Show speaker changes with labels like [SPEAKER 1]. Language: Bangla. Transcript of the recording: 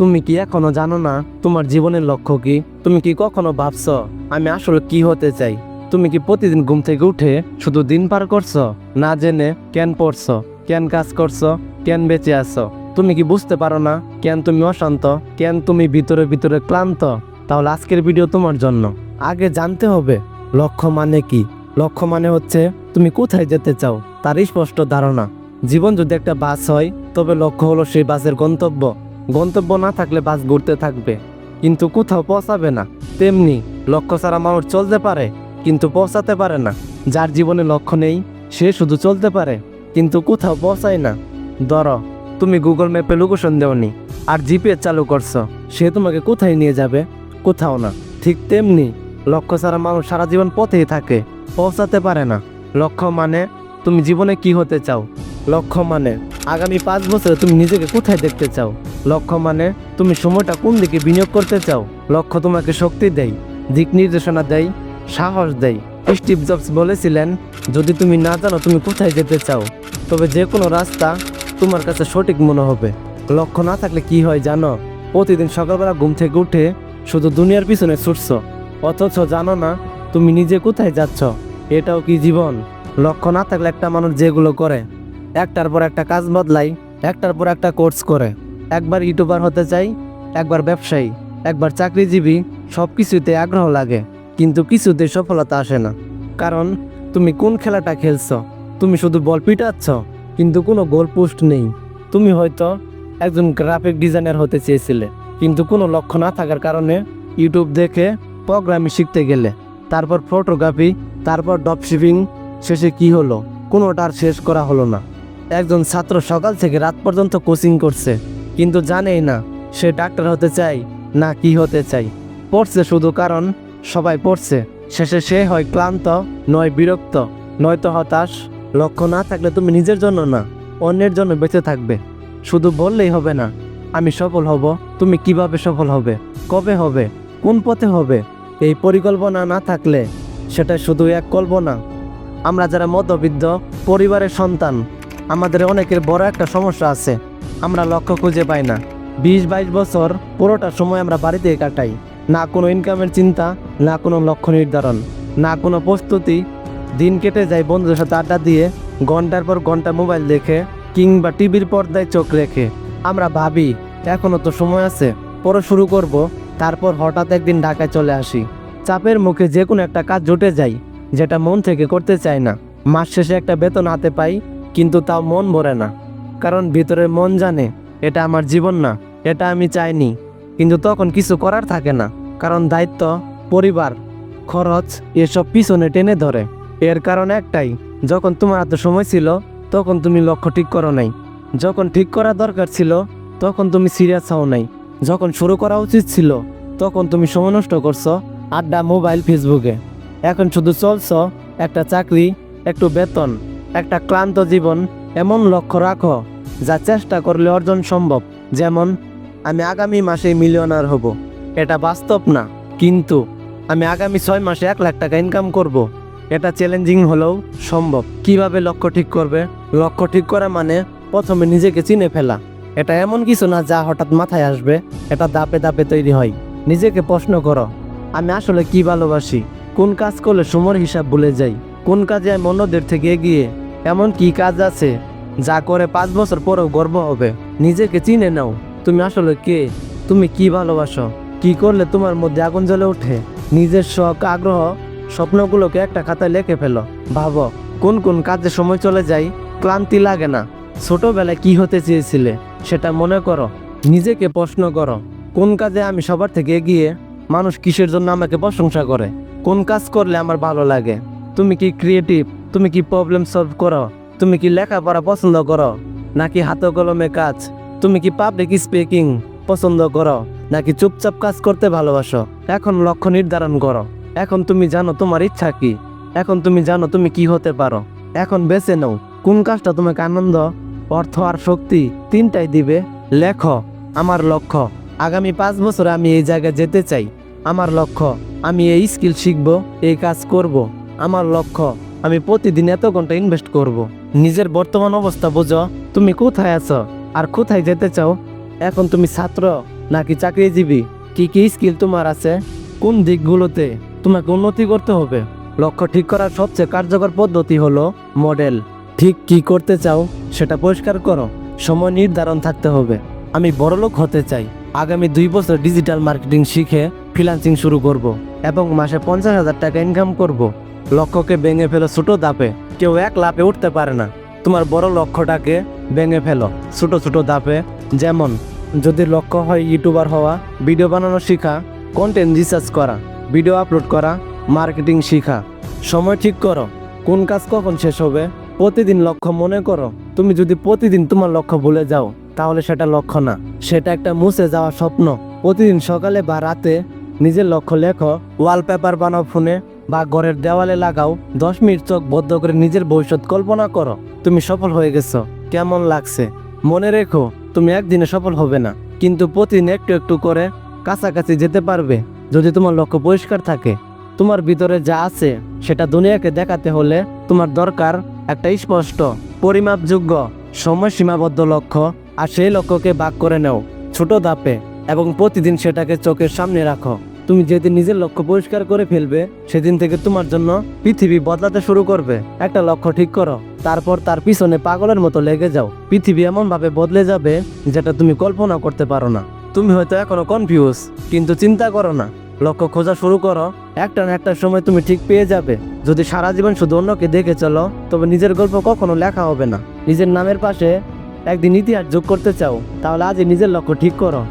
[SPEAKER 1] তুমি কি এখনও জানো না তোমার জীবনের লক্ষ্য কি? তুমি কি কখনো ভাবছ আমি আসলে কি হতে চাই? তুমি কি প্রতিদিন ঘুম থেকে উঠে শুধু দিন পার করছ? না জেনে কেন পড়ছো? কেন কাজ করছ? কেন বেঁচে আছো? তুমি কি বুঝতে পারো না কেন তুমি অশান্ত? কেন তুমি ভিতরে ভিতরে ক্লান্ত? তাহলে আজকের ভিডিও তোমার জন্য। আগে জানতে হবে, লক্ষ্য মানে কি? লক্ষ্য মানে হচ্ছে তুমি কোথায় যেতে চাও, তার স্পষ্ট ধারণা। জীবন যদি একটা বাস হয়, তবে লক্ষ্য হলো সেই বাসের গন্তব্য। গন্তব্য না থাকলে বাস ঘুরতে থাকবে। কিন্তু কোথাও পৌঁছাবে না। তেমনি লক্ষ্য ছাড়া মানুষ চলতে পারে, কিন্তু পৌঁছাতে পারে না। যার জীবনে লক্ষ্য নেই, সে শুধু চলতে পারে, কিন্তু কোথাও পৌঁছায় না। ধরো, তুমি গুগল ম্যাপে লোকেশন দেওনি আর জিপিএস চালু করছ। সে তোমাকে কোথায় নিয়ে যাবে? কোথাও না। ঠিক তেমনি লক্ষ্য ছাড়া মানুষ সারা জীবন পথেই থাকে, পৌঁছাতে পারে না। লক্ষ্য মানে তুমি জীবনে কি হতে চাও? লক্ষ্য মানে আগামী পাঁচ বছরে তুমি নিজেকে কোথায় দেখতে চাও? লক্ষ্য মানে তুমি সময়টা কোন দিকে বিনিয়োগ করতে চাও? লক্ষ্য তোমাকে শক্তি দেয়, দিক নির্দেশনা দেয়, সাহস দেয়। স্টিভ জবস বলেছিলেন, যদি তুমি না জানো তুমি কোথায় যেতে চাও, তবে যে কোনো রাস্তা তোমার কাছে সঠিক মনে হবে। লক্ষ্য না থাকলে কি হয় জানো? প্রতিদিন সকালবেলা ঘুম থেকে উঠে শুধু দুনিয়ার পিছনে ছুটছ, অথচ জানো না তুমি নিজে কোথায় যাচ্ছ। এটাও কি জীবন? লক্ষ্য না থাকলে একটা মানুষ যেগুলো করে, একটার পর একটা কাজ বদলাই একটার পর একটা কোর্স করে। একবার ইউটিউবার হতে চাই, একবার ব্যবসায়ী, একবার চাকরিজীবী সব কিছুতে আগ্রহ লাগে, কিন্তু কিছুতে সফলতা আসে না। কারণ, তুমি কোন খেলাটা খেলছ? তুমি শুধু বল পিটাচ্ছ, কিন্তু কোনো গোল পোস্ট নেই। তুমি হয়তো একজন গ্রাফিক ডিজাইনার হতে চেয়েছিলে, কিন্তু কোনো লক্ষ্য না থাকার কারণে ইউটিউব দেখে প্রোগ্রামিং শিখতে গেলে, তারপর ফটোগ্রাফি, তারপর ডপশিপিং শেষে কি হলো? কোনোটা আর শেষ করা হলো না। একজন ছাত্র সকাল থেকে রাত পর্যন্ত কোচিং করছে। কিন্তু জানেই না সে ডাক্তার হতে চাই না কি হতে চাই। পড়ছে শুধু কারণ সবাই পড়ছে। শেষে সে হয় ক্লান্ত, নয় বিরক্ত, নয়তো হতাশ। লক্ষ্য না থাকলে তুমি নিজের জন্য না, অন্যের জন্য বেঁচে থাকবে। শুধু বললেই হবে না, আমি সফল হব, তুমি কীভাবে সফল হবে, কবে হবে, কোন পথে হবে? এই পরিকল্পনা না থাকলে সেটা শুধু এক কল্পনা। আমরা যারা মধ্যবিত্ত পরিবারের সন্তান, আমাদের অনেকের বড় একটা সমস্যা আছে। আমরা লক্ষ্য খুঁজে পাই না। বিশ বাইশ বছর পুরোটা সময় আমরা বাড়িতে কাটাই। না কোনো ইনকামের চিন্তা, না কোনো লক্ষ্য নির্ধারণ, না কোনো প্রস্তুতি। দিন কেটে যায়, বন্ধুদের সাথে আড্ডা দিয়ে, ঘণ্টার পর ঘণ্টা মোবাইল দেখে কিংবা টিভির পর্দায় চোখ রেখে। আমরা ভাবি এখনও তো সময় আছে, পরে শুরু করব, তারপর হঠাৎ একদিন ঢাকায় চলে আসি। চাপের মুখে যে কোনো একটা কাজ জুটে যাই যেটা মন থেকে করতে চায় না। মাস শেষে একটা বেতন হাতে পাই, কিন্তু তাও মন ভরে না। কারণ ভিতরে মন জানে, এটা আমার জীবন না, এটা আমি চাইনি। কিন্তু তখন কিছু করার থাকে না, কারণ দায়িত্ব, পরিবার, খরচ, এসব পিছনে টেনে ধরে। এর কারণ একটাই, যখন তোমার হাতে সময় ছিল, তখন তুমি লক্ষ্য ঠিক করো নাই। যখন ঠিক করা দরকার ছিল, তখন তুমি সিরিয়াস হও নাই। যখন শুরু করা উচিত ছিল, তখন তুমি সময় নষ্ট করছ, আড্ডা, মোবাইল, ফেসবুকে। এখন শুধু চলছ, একটা চাকরি, একটু বেতন। একটা ক্লান্ত জীবন এমন লক্ষ্য রাখো যা চেষ্টা করলে অর্জন সম্ভব। যেমন, আমি আগামী মাসে মিলিয়নার হব। এটা বাস্তব না, কিন্তু আমি আগামী ছয় মাসে এক লাখ টাকা ইনকাম করব। এটা চ্যালেঞ্জিং হলেও সম্ভব। কীভাবে লক্ষ্য ঠিক করবে? লক্ষ্য ঠিক করা মানে প্রথমে নিজেকে চিনে ফেলা। এটা এমন কিছু না যা হঠাৎ মাথায় আসবে, এটা দাপে দাপে তৈরি হয়। নিজেকে প্রশ্ন করো, আমি আসলে কি ভালোবাসি? কোন কাজ করলে সময়ের হিসাব ভুলে যাই? কোন কাজে আমি অন্যদের থেকে এগিয়ে এমন কি কাজ আছে? যা করে পাঁচ বছর পরেও গর্ব হবে। নিজেকে চিনে নাও, তুমি আসলে কে? তুমি কি ভালোবাসো? কি করলে তোমার মধ্যে আগুন জ্বলে ওঠে? নিজের শখ, আগ্রহ, স্বপ্নগুলোকে একটা খাতায় লিখে ফেলো। ভাবো, কোন কোন কাজে সময় চলে যায়? ক্লান্তি লাগে না। ছোটবেলায় কি হতে চেয়েছিলে? সেটা মনে করো। নিজেকে প্রশ্ন করো, কোন কাজে আমি সবার থেকে এগিয়ে? মানুষ কিসের জন্য আমাকে প্রশংসা করে? কোন কাজ করলে আমার ভালো লাগে? তুমি কি ক্রিয়েটিভ তুমি কি প্রবলেম সলভ করো? তুমি কি লেখাপড়া পছন্দ করো? নাকি হাতে কলমে কাজ? তুমি কি পাবলিক স্পিকিং পছন্দ করো? নাকি চুপচাপ কাজ করতে ভালোবাসো? এখন লক্ষ্য নির্ধারণ করো। এখন তুমি জানো তোমার ইচ্ছা কি। এখন তুমি জানো তুমি কি হতে পারো। এখন বেছে নাও, কোন কাজটা তোমাকে আনন্দ, অর্থ আর শক্তি তিনটাই দিবে। লেখো, আমার লক্ষ্য। আগামী পাঁচ বছরে আমি এই জায়গায় যেতে চাই। আমার লক্ষ্য, আমি এই স্কিল শিখব, এই কাজ করব। আমার লক্ষ্য আমি প্রতিদিন এত ঘণ্টা ইনভেস্ট করব। নিজের বর্তমান অবস্থা বোঝো, তুমি কোথায় আছো? আর কোথায় যেতে চাও? এখন তুমি ছাত্র নাকি চাকরিজীবী? কি কি স্কিল তোমার আছে? কোন দিকগুলোতে তোমাকে উন্নতি করতে হবে? লক্ষ্য ঠিক করার সবচেয়ে কার্যকর পদ্ধতি হলো মডেল ঠিক কি করতে চাও সেটা পরিষ্কার করো। সময় নির্ধারণ থাকতে হবে। আমি বড়লোক হতে চাই। আগামী দুই বছর ডিজিটাল মার্কেটিং শিখে ফ্রিল্যান্সিং শুরু করব এবং মাসে পঞ্চাশ হাজার টাকা ইনকাম করব। লক্ষ্যকে ভেঙে ফেলো ছোট দাপে কেউ এক লাপে উঠতে পারে না। তোমার বড় লক্ষ্যটাকে ভেঙে ফেলো। ছোট ছোট দাপে যেমন, যদি লক্ষ্য হয় ইউটিউবার হওয়া, ভিডিও বানানো শেখা কন্টেন্ট রিসার্চ করা, ভিডিও আপলোড করা মার্কেটিং শেখা। সময় ঠিক করো। কোন কাজ কখন শেষ হবে? প্রতিদিন লক্ষ্য মনে করো। তুমি যদি প্রতিদিন তোমার লক্ষ্য ভুলে যাও, তাহলে সেটা লক্ষ্য না। সেটা একটা মুছে যাওয়া স্বপ্ন। প্রতিদিন সকালে বা রাতে নিজের লক্ষ্য লেখো ওয়ালপেপার বানাও ফোনে। বা ঘরের দেওয়ালে লাগাও, দশ মিনিট চোখ বদ্ধ করে নিজের ভবিষ্যৎ কল্পনা করো। তুমি সফল হয়ে গেছো। কেমন লাগছে? মনে রেখো, তুমি একদিনে সফল হবে না। কিন্তু প্রতিদিন একটু একটু করে কাছাকাছি যেতে পারবে, যদি তোমার লক্ষ্য পরিষ্কার থাকে। তোমার ভিতরে যা আছে, সেটা দুনিয়াকে দেখাতে হলে তোমার দরকার একটা স্পষ্ট, পরিমাপযোগ্য সময় সীমাবদ্ধ লক্ষ্য। আর সেই লক্ষ্যকে ভাগ করে নাও, ছোট ধাপে, এবং প্রতিদিন সেটাকে চোখের সামনে রাখো। তুমি যেদিন নিজের লক্ষ্য পরিষ্কার করে ফেলবে, সেদিন থেকে তোমার জন্য পৃথিবী বদলাতে শুরু করবে। একটা লক্ষ্য ঠিক করো, তারপর তার পিছনে পাগলের মতো লেগে যাও। পৃথিবী এমন ভাবে বদলে যাবে যেটা তুমি কল্পনা করতে পারো না। তুমি হয়তো এখনও কনফিউজ কিন্তু চিন্তা করো না। লক্ষ্য খোঁজা শুরু করো, একটা না একটা সময় তুমি ঠিক পেয়ে যাবে। যদি সারা জীবন শুধু অন্যকে দেখে চলো, তবে নিজের গল্প কখনো লেখা হবে না। নিজের নামের পাশে একদিন ইতিহাস যোগ করতে চাও, তাহলে আজই নিজের লক্ষ্য ঠিক করো।